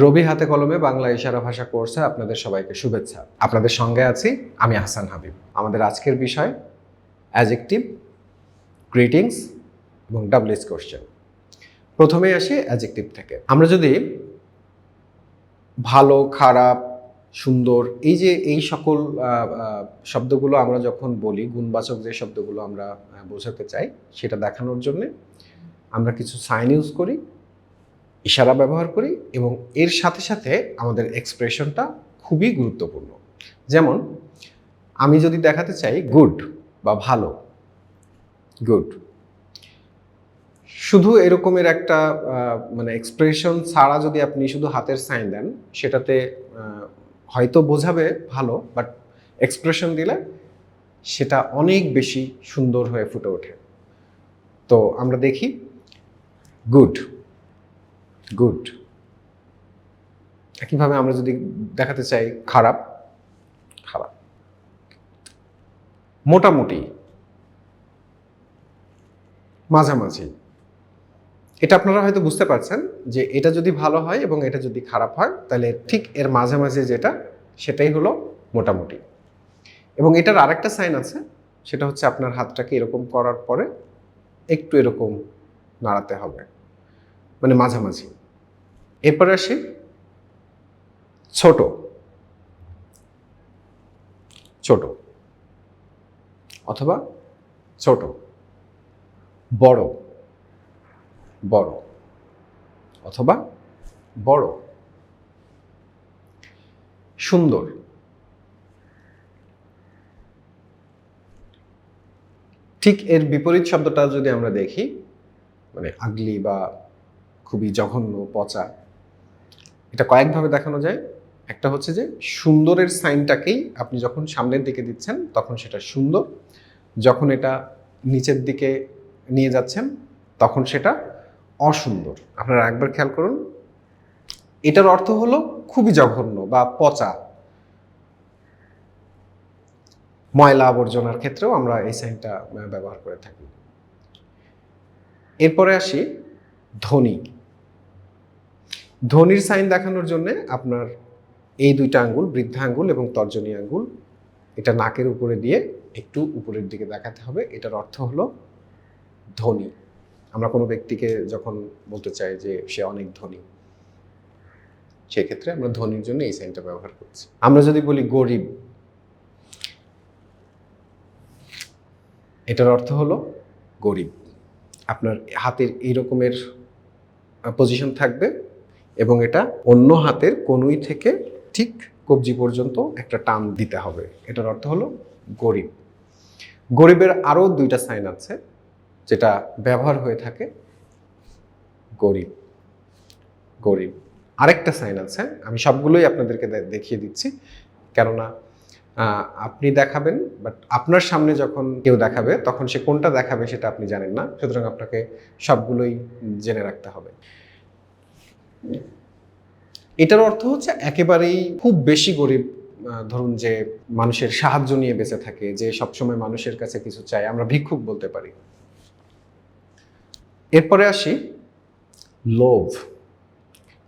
রবি হাতে কলমে বাংলা ইশারা ভাষা কোর্সে আপনাদের সবাইকে শুভেচ্ছা। আপনাদের সঙ্গে আছি আমি হাসান হাবিব। আমাদের আজকের বিষয় অ্যাজেকটিভ গ্রিটিংস এবং ডাবলিস কোশ্চেন প্রথমে আসি অ্যাজেকটিভ থেকে। আমরা যদি ভালো, খারাপ, সুন্দর এই যে এই সকল শব্দগুলো আমরা যখন বলি, গুণবাচক যে শব্দগুলো আমরা বোঝাতে চাই, সেটা দেখানোর জন্যে আমরা কিছু সাইন ইউজ করি। ইশারা ব্যবহার করি এবং এর সাথে সাথে আমাদের এক্সপ্রেশনটা খুবই গুরুত্বপূর্ণ। যেমন, আমি যদি দেখাতে চাই গুড বা ভালো গুড শুধু এরকমের একটা মানে এক্সপ্রেশন ছাড়া যদি আপনি শুধু হাতের সাইন দেন, সেটাতে হয়তো বোঝাবে ভালো বাট এক্সপ্রেশন দিলে সেটা অনেক বেশি সুন্দর হয়ে ফুটে ওঠে। তো আমরা দেখি গুড গুড। একইভাবে আমরা যদি দেখাতে চাই খারাপ খারাপ। মোটামুটি, মাঝামাঝি। এটা আপনারা হয়তো বুঝতে পারছেন যে এটা যদি ভালো হয় এবং এটা যদি খারাপ হয়, তাহলে ঠিক এর মাঝামাঝি যেটা, সেটাই হলো মোটামুটি। এবং এটার আরেকটা সাইন আছে, সেটা হচ্ছে আপনার হাতটাকে এরকম করার পরে একটু এরকম নাড়াতে হবে। মানে মাঝামাঝি। এরপরে আসি, ছোট। ছোট। অথবা ছোট। বড়। বড়। অথবা বড়। সুন্দর। ঠিক এর বিপরীত শব্দটা যদি আমরা দেখি মানে আগলি বা খুবই জঘন্য, পচা এটা কয়েকভাবে দেখানো যায়। একটা হচ্ছে যে সুন্দরের সাইনটাকেই আপনি যখন সামনের দিকে দিচ্ছেন, তখন সেটা সুন্দর। যখন এটা নিচের দিকে নিয়ে যাচ্ছেন, তখন সেটা অসুন্দর। আপনারা একবার খেয়াল করুন। এটার অর্থ হলো খুবই জঘন্য বা পচা। ময়লা আবর্জনার ক্ষেত্রেও আমরা এই সাইনটা ব্যবহার করে থাকি। এরপরে আসি ধ্বনি ধ্বনির সাইন দেখানোর জন্য আপনার এই দুইটা আঙ্গুল, বৃদ্ধা আঙ্গুল এবং তর্জনী আঙ্গুল, এটা নাকের উপরে দিয়ে একটু উপরের দিকে দেখাতে হবে। এটার অর্থ হলো ধ্বনি আমরা কোনো ব্যক্তিকে যখন বলতে চাই যে সে অনেক ধনী, সেক্ষেত্রে আমরা ধ্বনির জন্য এই সাইনটা ব্যবহার করছি। আমরা যদি বলি গরিব, এটার অর্থ হলো গরিব। আপনার হাতের এই রকমের পজিশন থাকবে। এবং এটা অন্য হাতের কনুই থেকে ঠিক কবজি পর্যন্ত একটা টান দিতে হবে। এটার অর্থ হলো গরিব। গরিবের আরও দুইটা সাইন আছে যেটা ব্যবহার হয়ে থাকে গরিব। গরিব। আরেকটা সাইন আছে, আমি সবগুলোই আপনাদেরকে দেখিয়ে দিচ্ছি। কেননা আপনি দেখাবেন, বাট আপনার সামনে যখন কেউ দেখাবে, তখন সে কোনটা দেখাবে সেটা আপনি জানেন না। সুতরাং আপনাকে সবগুলোই জেনে রাখতে হবে। এটার অর্থ হচ্ছে একেবারেই খুব বেশি গরিব ধরুন যে মানুষের সাহায্য নিয়ে বেঁচে থাকে, যে সবসময় মানুষের কাছে কিছু চায়, আমরা ভিক্ষুক বলতে পারি। এরপরে আসি, লোভ।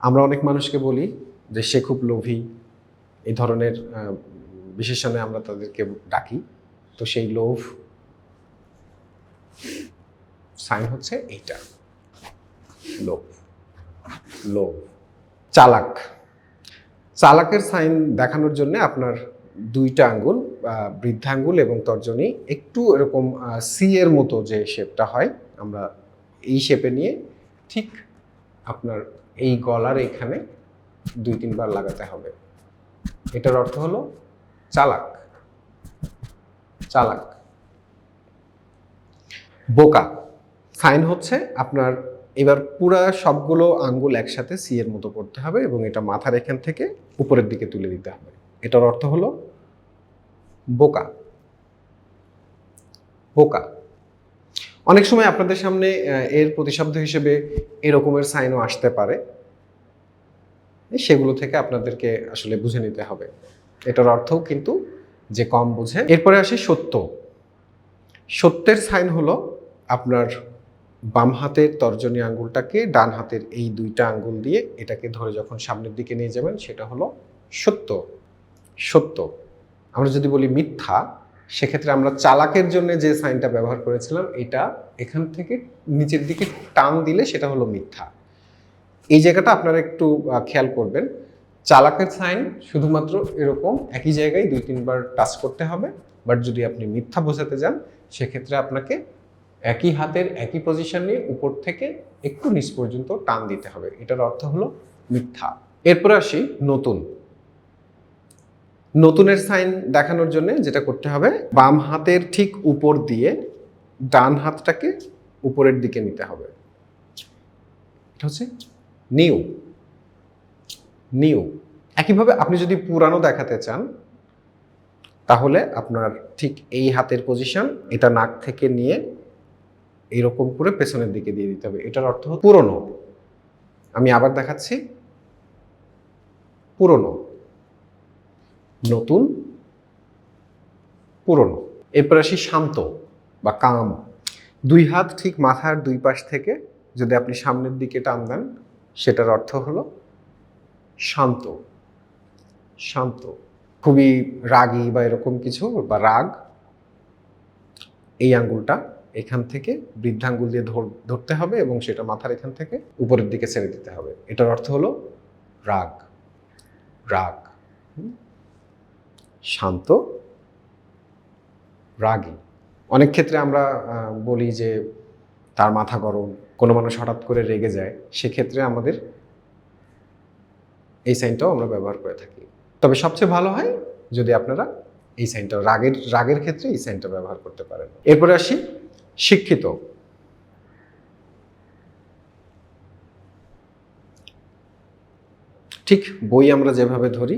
আমরা অনেক মানুষকে বলি যে সে খুব লোভী, এই ধরনের বিশেষণে আমরা তাদেরকে ডাকি। তো সেই লোভ সাইন হচ্ছে এইটা, লোভ। লোভ। চালাক। চালাকের সাইন দেখানোর জন্য আপনার দুইটা আঙ্গুল বৃদ্ধাঙ্গুল এবং তর্জনী একটু এরকম সি এর মতো যে শেপটা হয়, আমরা এই শেপে নিয়ে ঠিক আপনার এই গলার এখানে দুই তিনবার লাগাতে হবে। এটার অর্থ হলো চালাক। চালাক। বোকা। সাইন হচ্ছে আপনার এবার পুরা সবগুলো আঙ্গুল একসাথে সি এর মতো করতে হবে এবং এটা মাথার এখান থেকে উপরের দিকে তুলে দিতে হবে। এটার অর্থ হলো বোকা। বোকা। অনেক সময় আপনাদের সামনে এর প্রতিশব্দ হিসেবে এরকমের সাইনও আসতে পারে। সেগুলো থেকে আপনাদেরকে আসলে বুঝে নিতে হবে। এটার অর্থও কিন্তু যে কম বুঝে। এরপরে আসি সত্য। সত্যের সাইন হলো আপনার বাম হাতের তর্জনী আঙ্গুলটাকে ডান হাতের এই দুইটা আঙ্গুল দিয়ে এটাকে ধরে যখন সামনের দিকে নিয়ে যাবেন, সেটা হলো সত্য। সত্য। আমরা যদি বলি মিথ্যা, সেক্ষেত্রে আমরা চালাকের জন্য যে সাইনটা ব্যবহার করেছিলাম, এটা এখান থেকে নিচের দিকে টান দিলে সেটা হলো মিথ্যা। এই জায়গাটা আপনারা একটু খেয়াল করবেন। চালাকের সাইন শুধুমাত্র এরকম একই জায়গায় দুই, তিনবার টাচ করতে হবে। বাট যদি আপনি মিথ্যা বোঝাতে যান, সেক্ষেত্রে আপনাকে একই হাতের একই পজিশন নিয়ে উপর থেকে একটু নিচ পর্যন্ত টান দিতে হবে। এটার অর্থ হলো মিথ্যা। এরপরে আসি নতুন। নতুনের সাইন দেখানোর জন্য যেটা করতে হবে, বাম হাতের ঠিক উপর দিয়ে ডান হাতটাকে উপরের দিকে নিতে হবে। এটা হচ্ছে নিউ। নিউ। একইভাবে আপনি যদি পুরানো দেখাতে চান, তাহলে আপনার ঠিক এই হাতের পজিশন এটা নাক থেকে নিয়ে এরকম করে পেছনের দিকে দিয়ে দিতে হবে। এটার অর্থ পুরনো আমি আবার দেখাচ্ছি। পুরনো নতুন, পুরনো। এরপর আসি শান্ত বা কাম দুই হাত ঠিক মাথার দুই পাশ থেকে যদি আপনি সামনের দিকে টান দেন, সেটার অর্থ হলো শান্ত। শান্ত। খুবই রাগী বা এরকম কিছু বা রাগ। এই আঙ্গুলটা এখান থেকে বৃদ্ধাঙ্গুল দিয়ে ধর- ধরতে হবে এবং সেটা মাথার এখান থেকে উপরের দিকে ছেড়ে দিতে হবে। এটার অর্থ হলো রাগ। রাগ। শান্ত। রাগী। অনেক ক্ষেত্রে আমরা বলি যে তার মাথা গরম, কোনো মানুষ হঠাৎ করে রেগে যায়, সেক্ষেত্রে আমাদের এই সাইনটাও আমরা ব্যবহার করে থাকি। তবে সবচেয়ে ভালো হয় যদি আপনারা এই সাইনটা, রাগের রাগের ক্ষেত্রে এই সাইনটা ব্যবহার করতে পারেন। এরপরে আসি শিক্ষিত। ঠিক বই আমরা যেভাবে ধরি,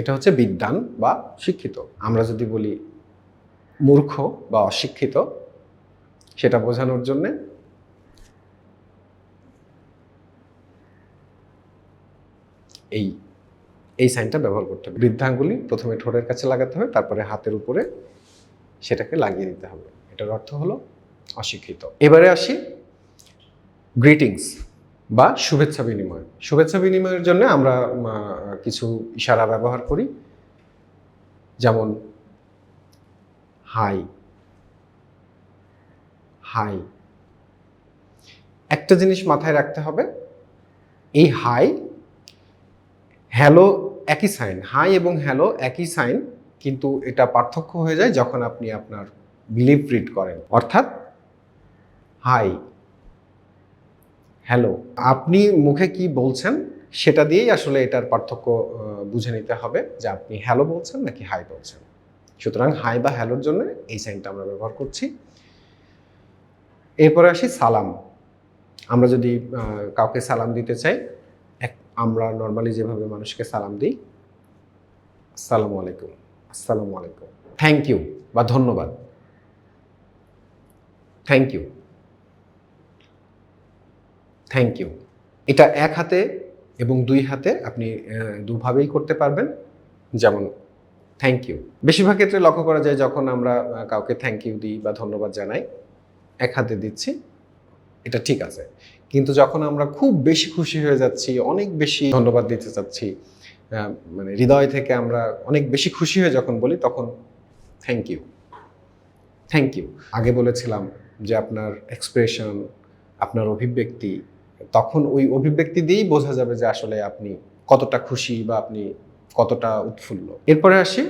এটা হচ্ছে বিদ্যান বা শিক্ষিত। আমরা যদি বলি মূর্খ বা অশিক্ষিত, সেটা বোঝানোর জন্যে এই এই সাইনটা ব্যবহার করতে হবে। বৃদ্ধাঙ্গুলি প্রথমে ঠোঁটের কাছে লাগাতে হবে তারপরে হাতের উপরে সেটাকে লাগিয়ে দিতে হবে। এটার অর্থ হলো অশিক্ষিত। এবারে আসি গ্রিটিংস বা শুভেচ্ছা বিনিময়। শুভেচ্ছা বিনিময়ের জন্য আমরা কিছু ইশারা ব্যবহার করি। যেমন হাই হাই একটা জিনিস মাথায় রাখতে হবে, এই হাই হ্যালো একই সাইন হাই এবং হ্যালো একই সাইন কিন্তু এটা পার্থক্য হয়ে যায় যখন আপনি আপনার বিলিভ রিড করেন। অর্থাৎ হাই হ্যালো আপনি মুখে কি বলছেন সেটা দিয়েই আসলে এটার পার্থক্য বুঝে নিতে হবে যে আপনি হ্যালো বলছেন নাকি হাই বলছেন। সুতরাং হাই বা হ্যালোর জন্য এই সাইনটা আমরা ব্যবহার করছি। এরপরে আসি, সালাম আমরা যদি কাউকে সালাম দিতে চাই, এক, আমরা নর্মালি যেভাবে মানুষকে সালাম দিই আসসালামু আলাইকুম। আসসালামু আলাইকুম। থ্যাংক ইউ বা ধন্যবাদ। থ্যাংক ইউ থ্যাংক ইউ এটা এক হাতে এবং দুই হাতে আপনি দুভাবেই করতে পারবেন। যেমন থ্যাংক ইউ বেশিরভাগ ক্ষেত্রে লক্ষ্য করা যায় যখন আমরা কাউকে থ্যাংক ইউ দিই বা ধন্যবাদ জানাই, এক হাতে দিচ্ছি, এটা ঠিক আছে। কিন্তু যখন আমরা খুব বেশি খুশি হয়ে যাচ্ছি, অনেক বেশি ধন্যবাদ দিতে চাচ্ছি মানে হৃদয় থেকে আমরা অনেক বেশি খুশি হয়ে যখন বলি, তখন থ্যাংক ইউ থ্যাংক ইউ আগে বলেছিলাম যে আপনার এক্সপ্রেশন আপনার অভিব্যক্তি, তখন ওই অভিব্যক্তি দিয়েই বোঝা যাবে যে আসলে আপনি কতটা খুশি বা আপনি কতটা উৎফুল্ল। এরপরে আসি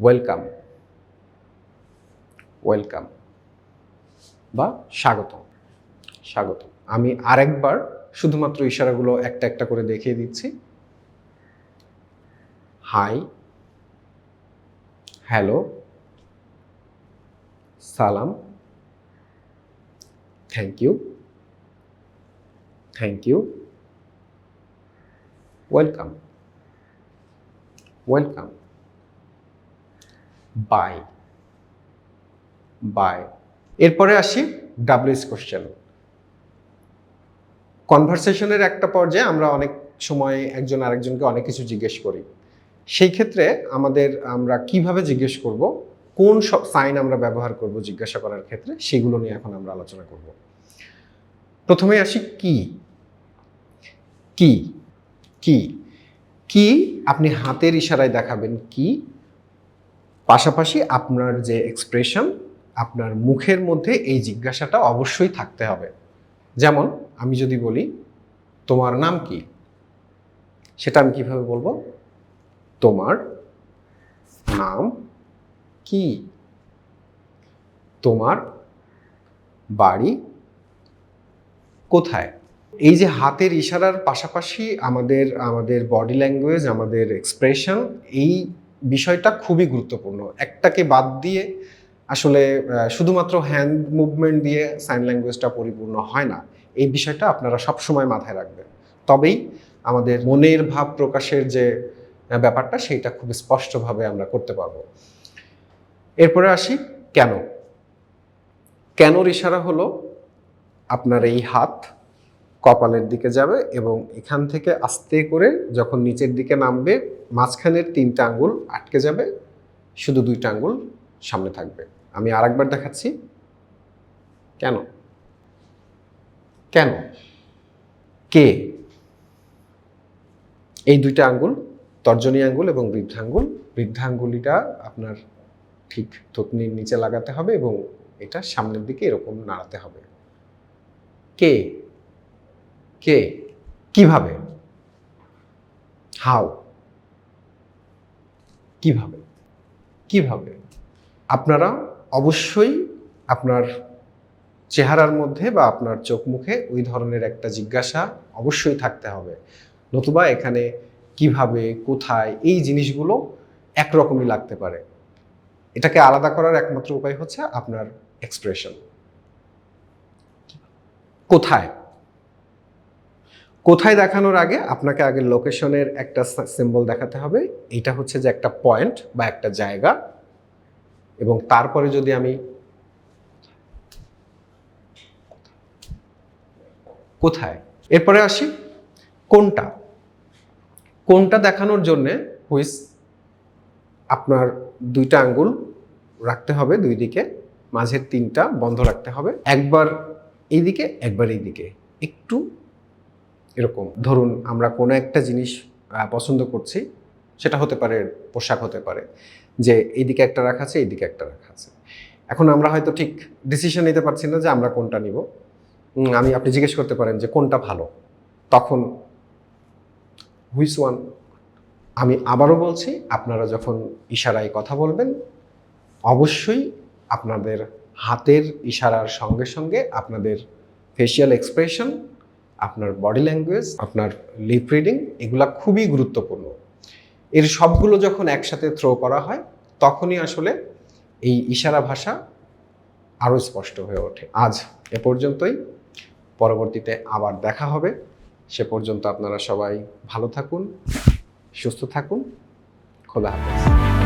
ওয়েলকাম ওয়েলকাম বা স্বাগত স্বাগত আমি আরেকবার শুধুমাত্র ইশারাগুলো একটা একটা করে দেখিয়ে দিচ্ছি। হাই। হ্যালো। সালাম। Thank you. Thank you. Welcome. Welcome. Bye. Bye. এরপরে আসি ডাব্লিউএস কোশ্চেন। কনভারসেশনের একটা পর্যায়ে আমরা অনেক সময় একজন আরেকজনকে অনেক কিছু জিজ্ঞেস করি। সেই ক্ষেত্রে আমাদের আমরা কীভাবে জিজ্ঞেস করব, কোন সব সাইন আমরা ব্যবহার করব জিজ্ঞাসা করার ক্ষেত্রে, সেগুলো নিয়ে এখন আমরা আলোচনা করব। প্রথমে আসি কি? কি? কি? কি আপনি হাতের ইশারায় দেখাবেন কি? পাশাপাশি আপনার যে এক্সপ্রেশন আপনার মুখের মধ্যে এই জিজ্ঞাসাটা অবশ্যই থাকতে হবে। যেমন আমি যদি বলি, তোমার নাম কি? সেটা আমি কীভাবে বলব? তোমার নাম কি? তোমার বাড়ি কোথায়? এই যে হাতের ইশারার পাশাপাশি আমাদের আমাদের বডি ল্যাঙ্গুয়েজ আমাদের এক্সপ্রেশন এই বিষয়টা খুবই গুরুত্বপূর্ণ। একটাকে বাদ দিয়ে আসলে শুধুমাত্র হ্যান্ড মুভমেন্ট দিয়ে সাইন ল্যাঙ্গুয়েজটা পরিপূর্ণ হয় না। এই বিষয়টা আপনারা সবসময় মাথায় রাখবেন। তবেই আমাদের মনের ভাব প্রকাশের যে ব্যাপারটা সেইটা খুব স্পষ্টভাবে আমরা করতে পারব। এরপরে আসি কেন? কেনর ইশারা হলো আপনার এই হাত কপালের দিকে যাবে এবং এখান থেকে আস্তে করে যখন নিচের দিকে নামবে, মাঝখানের তিনটা আঙ্গুল আটকে যাবে, শুধু দুইটা আঙ্গুল সামনে থাকবে। আমি আরেকবার দেখাচ্ছি। কেন? কেন? কে? এই দুইটা আঙ্গুল তর্জনী আঙ্গুল এবং বৃদ্ধাঙ্গুল। বৃদ্ধাঙ্গুলিটা আপনার ঠিক থুতনির নিচে লাগাতে হবে এবং এটা সামনের দিকে এরকম নাড়াতে হবে। কে? কে? কীভাবে? হাউ? কীভাবে? কীভাবে? আপনারা অবশ্যই আপনার চেহারার মধ্যে বা আপনার চোখ মুখে ওই ধরনের একটা জিজ্ঞাসা অবশ্যই থাকতে হবে। নতুবা এখানে কীভাবে, কোথায়, এই জিনিসগুলো একরকমই লাগতে পারে। এটাকে আলাদা করার একমাত্র উপায় হচ্ছে আপনার এক্সপ্রেশন কোথায়? কোথায় দেখানোর আগে আপনাকে আগে লোকেশনের একটা সিম্বল দেখাতে হবে। এটা হচ্ছে যে একটা পয়েন্ট বা একটা জায়গা। এবং তারপরে যদি আমি কোথায়? এরপরে আসি কোনটা? কোনটা দেখানোর জন্যে হুইস, আপনার দুইটা আঙ্গুল রাখতে হবে দুই দিকে, মাঝের তিনটা বন্ধ রাখতে হবে, একবার এইদিকে একবার এইদিকে একটু এরকম। ধরুন আমরা কোনো একটা জিনিস পছন্দ করছি, সেটা হতে পারে, পোশাক হতে পারে, যে এইদিকে একটা রাখা আছে এইদিকে একটা রাখা আছে। এখন আমরা হয়তো ঠিক ডিসিশন নিতে পারছি না যে আমরা কোনটা নিব। আমি, আপনি জিজ্ঞেস করতে পারেন যে কোনটা ভালো? তখন হুইস ওয়ান, আমি আবারও বলছি, আপনারা যখন ইশারায় কথা বলবেন, অবশ্যই আপনাদের হাতের ইশারার সঙ্গে সঙ্গে আপনাদের ফেসিয়াল এক্সপ্রেশন আপনার বডি ল্যাঙ্গুয়েজ আপনার লিপ রিডিং এগুলা খুবই গুরুত্বপূর্ণ। এর সবগুলো যখন একসাথে থ্রো করা হয়, তখনই আসলে এই ইশারা ভাষা আরও স্পষ্ট হয়ে ওঠে। আজ এ পর্যন্তই। পরবর্তীতে আবার দেখা হবে। সে পর্যন্ত আপনারা সবাই ভালো থাকুন সুস্থ থাকুন। খোলা হাফেজ।